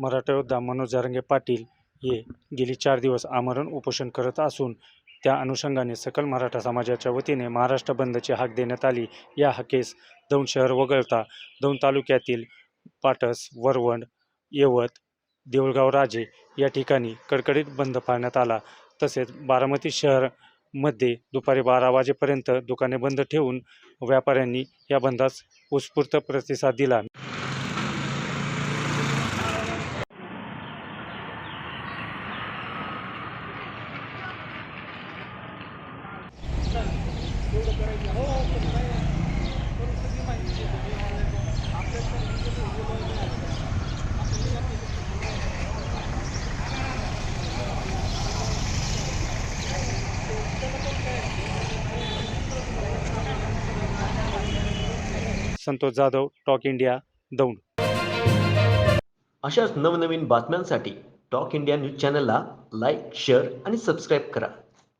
मराठा योद्धा मनोज जारंगे पाटील हे गेली चार दिवस आमरण उपोषण करत असून त्या अनुषंगाने सकल मराठा समाजाच्या वतीने महाराष्ट्र बंदची हाक देण्यात आली. या हाकेस दौंड शहर वगळता दौंड तालुक्यातील पाटस वरवंड येवत देऊळगाव राजे या ठिकाणी कडकडीत बंद पाळण्यात आला. तसेच बारामती शहरमध्ये दुपारी बारा वाजेपर्यंत दुकाने बंद ठेवून व्यापाऱ्यांनी या बंदास उत्स्फूर्त प्रतिसाद दिला. Santosh Jadhav talk India Daund. अशाच नवनवीन बातम्यांसाठी टॉक इंडिया न्यूज चॅनलला लाईक शेअर आणि सबस्क्राईब करा.